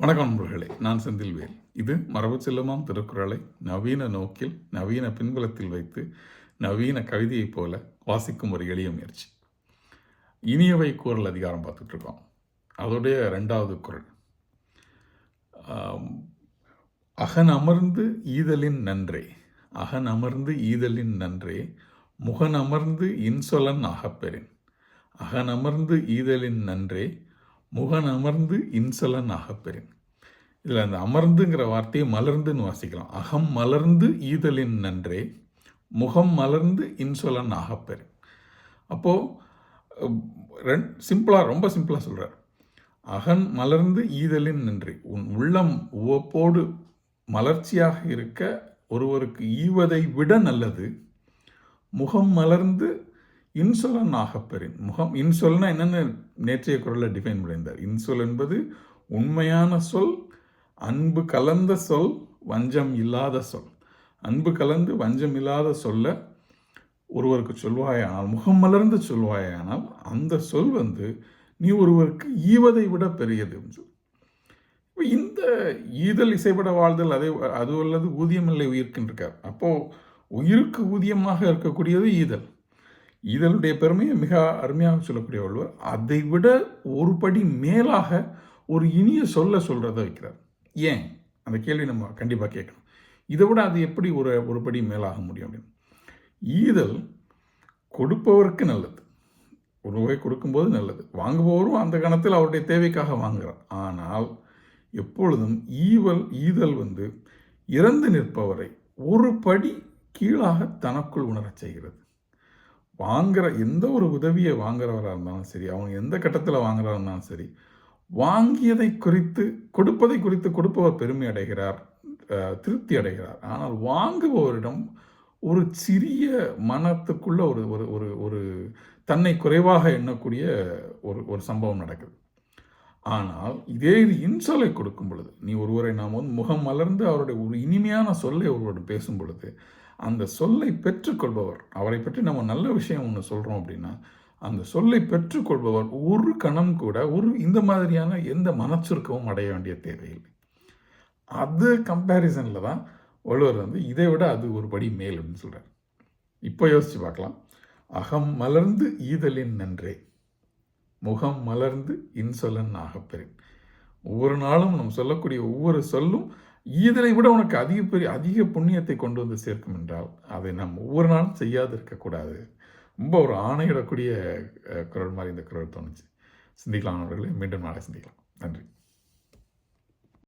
வணக்கம் நண்பர்களே நான் செந்தில்வேல். இது மரபு செல்லுமாம் திருக்குறளை நவீன நோக்கில் நவீன பின்புலத்தில் வைத்து நவீன கவிதையைப் போல வாசிக்கும் ஒரு எளிய முயற்சி. இனியவை குரல் அதிகாரம் பார்த்துட்டு இருக்கோம் அதோடைய ரெண்டாவது குரல். அகன் அமர்ந்து ஈதலின் நன்றே அகன் அமர்ந்து ஈதலின் நன்றே முகன் அமர்ந்து இன்சொலன் அகப்பெறின் அகன் அமர்ந்து ஈதலின் நன்றே முகன் அமர்ந்து இன்சொலன் ஆகப்பெறின் இதில் அந்த அமர்ந்துங்கிற வார்த்தையை மலர்ந்துன்னு வாசிக்கலாம். அகம் மலர்ந்து ஈதலின் நன்றே முகம் மலர்ந்து இன்சொலன் ஆகப்பெறின் அப்போது ரெண் சிம்பிளாக ரொம்ப சிம்பிளாக சொல்கிறார் அகன் மலர்ந்து ஈதலின் நன்றி. உன் உள்ளம் உவப்போடு மலர்ச்சியாக இருக்க ஒருவருக்கு ஈவதை விட நல்லது. முகம் மலர்ந்து இன்சொலன் ஆகப்பெறின் முகம் இன்சொல்னா என்னென்னு நேற்றைய குரலில் டிஃபைன் பண்ணியிருந்தார்? இன்சொல் என்பது உண்மையான சொல் அன்பு கலந்த சொல் வஞ்சம் இல்லாத சொல். அன்பு கலந்து வஞ்சம் இல்லாத சொல்ல ஒருவருக்கு சொல்வாயானால் முகம் மலர்ந்து சொல்வாயானால் அந்த சொல் வந்து நீ ஒருவருக்கு ஈவதை விட பெரியது சொல். இந்த ஈதல் இசைப்பட வாழ்தல் அதை அது அல்லது ஊதியமில்லை உயிர்க்கின்றிருக்கார். அப்போது உயிருக்கு ஊதியமாக இருக்கக்கூடியது ஈதல். ஈதலுடைய பெருமையை மிக அருமையாக சொல்லக்கூடிய வள்ளுவர் அதை விட ஒரு படி மேலாக ஒரு இனிய சொல்ல சொல்கிறத வைக்கிறார். ஏன்? அந்த கேள்வி நம்ம கண்டிப்பாக கேட்கணும். இதை விட அது எப்படி ஒரு ஒரு படி மேலாக முடியும் அப்படின்னு? ஈதல் கொடுப்பவருக்கு நல்லது. ஒரு வகை கொடுக்கும்போது நல்லது. வாங்குபவரும் அந்த கணத்தில் அவருடைய தேவைக்காக வாங்குகிறார். ஆனால் எப்பொழுதும் ஈவல் ஈதல் வந்து இறந்து நிற்பவரை ஒரு படி கீழாக தனக்குள் உணரச் செய்கிறது. வாங்குகிற எந்த ஒரு உதவியை வாங்குறவராக இருந்தாலும் சரி அவங்க எந்த கட்டத்தில் வாங்குறவராக இருந்தாலும் சரி வாங்கியதை குறித்து கொடுப்பதை குறித்து கொடுப்பவர் பெருமை அடைகிறார் திருப்தி அடைகிறார். ஆனால் வாங்குபவரிடம் ஒரு சிறிய மனத்துக்குள்ள ஒரு ஒரு ஒரு ஒரு தன்னை குறைவாக எண்ணக்கூடிய ஒரு ஒரு சம்பவம் நடக்குது. ஆனால் இதே இது இன்சொலை கொடுக்கும் பொழுது நீ ஒருவரை நாம் வந்து முகம் மலர்ந்து அவருடைய ஒரு இனிமையான சொல்லை ஒருவரிடம் பேசும் பொழுது அந்த சொல்லை பெற்றுக்கொள்பவர். அவரை பற்றி நம்ம நல்ல விஷயம் ஒன்று சொல்கிறோம் அப்படின்னா அந்த சொல்லை பெற்றுக்கொள்பவர் ஒரு கணம் கூட ஒரு இந்த மாதிரியான எந்த மனச்சுருக்கமும் அடைய வேண்டிய தேவையில்லை. அது கம்பேரிசனில் தான் வள்ளுவர் வந்து இதை விட அது ஒரு படி மேல் அப்படின்னு சொல்கிறார் இப்போ யோசித்து பார்க்கலாம். அகம் மலர்ந்து ஈதலின் நன்றே முகம் மலர்ந்து இன்சொலன் ஆகப்பெறேன். ஒவ்வொரு நாளும் நம்ம சொல்லக்கூடிய ஒவ்வொரு சொல்லும் இதனை விட உனக்கு அதிக பெரிய அதிக புண்ணியத்தை கொண்டு வந்து சேர்க்கும் என்றால் அதை நாம் ஒவ்வொரு நாளும் செய்யாது இருக்கக்கூடாது ரொம்ப ஒரு ஆணையிடக்கூடிய குரல் மாதிரி இந்த குரல் தோணுச்சு. சிந்திக்கலாம் அவர்களே மீண்டும் நாளை சிந்திக்கலாம். நன்றி.